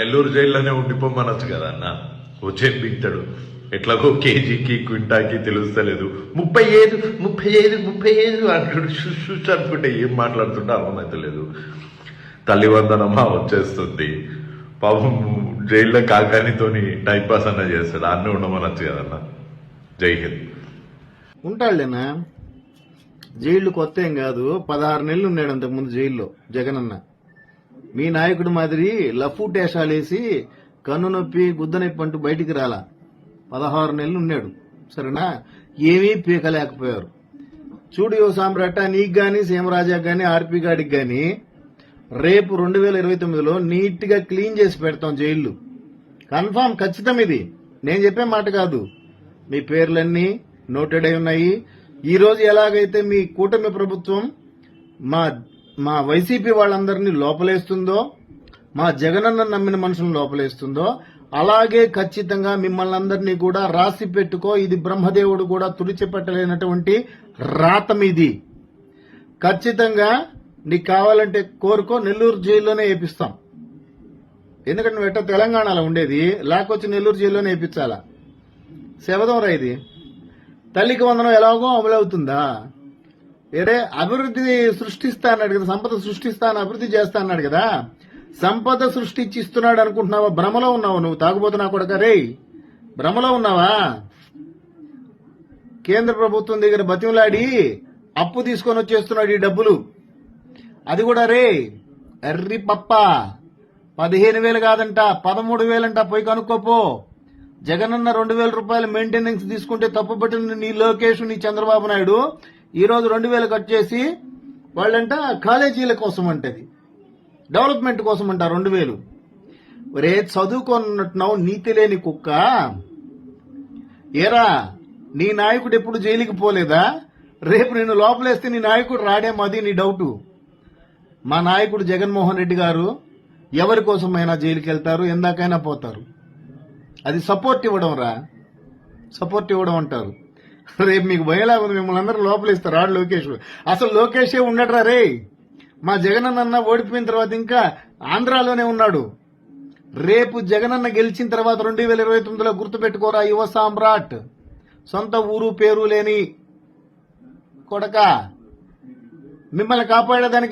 నెల్లూరు జైల్లోనే ఉండిపోమనొచ్చు కదా అన్న. వచ్చేం ఎట్లాగో కేజీకి క్వింటాకి తెలుస్తలేదు. ముప్పై ఐదు ముప్పై ఐదు ముప్పై ఐదు అంటాడు. షుష్ అనుకుంటే ఏం మాట్లాడుతుంటే అర్థమవుతలేదు తల్లివందనమా వచ్చేస్తుంది. పాపం జైల్లో కాకానితోని టైం పాస్ అన్న చేస్తాడు. అన్నీ ఉండమనొచ్చు కదన్న జై హింద్. ఉంటాడులేనా జైలు కొత్త ఏం కాదు. పదహారు నెలలు ఉన్నాడు అంతకుముందు జైల్లో జగనన్న. మీ నాయకుడు మాదిరి లఫు టేషాలేసి కన్ను నొప్పి గుద్ద నొప్పి అంటూ బయటికి రాలా. పదహారు నెలలు ఉన్నాడు. సరేనా? ఏమీ పీకలేకపోయారు. చూడు యువ సామ్రాట నీకు గాని సీమరాజాకి గాని ఆర్పి గాడికి గాని రేపు రెండు వేల ఇరవై తొమ్మిదిలో నీట్గా క్లీన్ చేసి పెడతాం జైళ్ళు. కన్ఫామ్ ఖచ్చితం ఇది. నేను చెప్పే మాట కాదు. మీ పేర్లన్నీ నోటెడ్ అయి ఉన్నాయి. ఈ రోజు ఎలాగైతే మీ కూటమి ప్రభుత్వం మా మా వైసీపీ వాళ్ళందరినీ లోపలేస్తుందో మా జగనన్న నమ్మిన మనుషులను లోపలేస్తుందో అలాగే ఖచ్చితంగా మిమ్మల్ని అందరినీ కూడా రాసి పెట్టుకో ఇది బ్రహ్మదేవుడు కూడా తుడిచిపెట్టలేనటువంటి రాతమిది ఖచ్చితంగా నీకు కావాలంటే కోరుకో నెల్లూరు జైల్లోనే వేపిస్తాం ఎందుకంటే నువ్వు ఎట్టా తెలంగాణలో ఉండేది లేకొచ్చి నెల్లూరు జైల్లోనే వేయించాలా శవదం రా ఇది. తల్లికి వందనం ఎలాగో అమలవుతుందా? ఏరే అభివృద్ధి సృష్టిస్తా అన్నాడు కదా సంపద సృష్టిస్తాను అభివృద్ధి చేస్తా అన్నాడు కదా. సంపద సృష్టించి ఇస్తున్నాడు అనుకుంటున్నావా? భ్రమలో ఉన్నావు నువ్వు? తాగుబోతున్నా కొడక రే భ్రమలో ఉన్నావా? కేంద్ర ప్రభుత్వం దగ్గర బతిమలాడి అప్పు తీసుకొని వచ్చేస్తున్నాడు ఈ డబ్బులు. అది కూడా రే ఎర్రి పప్ప. పదిహేను వేలు కాదంట పదమూడు వేలంట పోయి కనుక్కోపో. జగనన్న రెండు వేల రూపాయల మెయింటెనెన్స్ తీసుకుంటే తప్పుపట్టిన నీ లోకేష్ నీ చంద్రబాబు నాయుడు ఈరోజు రెండు వేలు కట్ చేసి వాళ్ళంట కాలేజీల కోసం అంటది. డెవలప్మెంట్ కోసం అంట రెండు వేలు. రే చదువుకున్నట్టున్నావు నీతి లేని కుక్క. ఏరా నీ నాయకుడు ఎప్పుడు జైలుకి పోలేదా? రేపు నేను లోపలేస్తే నీ నాయకుడు రాడే మాది నీ డౌటు. మా నాయకుడు జగన్మోహన్ రెడ్డి గారు ఎవరి కోసమైనా జైలుకి వెళ్తారు ఎందాకైనా పోతారు. అది సపోర్ట్ ఇవ్వడం రా. సపోర్ట్ ఇవ్వడం అంటారు. రేపు మీకు భయలాగా ఉంది మిమ్మల్ని అందరూ లోపలిస్తారు. రాడు లోకేష్. అసలు లోకేషే ఉండట్రా రే. మా జగనన్న ఓడిపోయిన తర్వాత ఇంకా ఆంధ్రాలోనే ఉన్నాడు. రేపు జగనన్న గెలిచిన తర్వాత రెండు వేల ఇరవై తొమ్మిదిలో గుర్తుపెట్టుకోరా యువ సామ్రాట్. సొంత ఊరు పేరు లేని కొడక. మిమ్మల్ని కాపాడేదానికి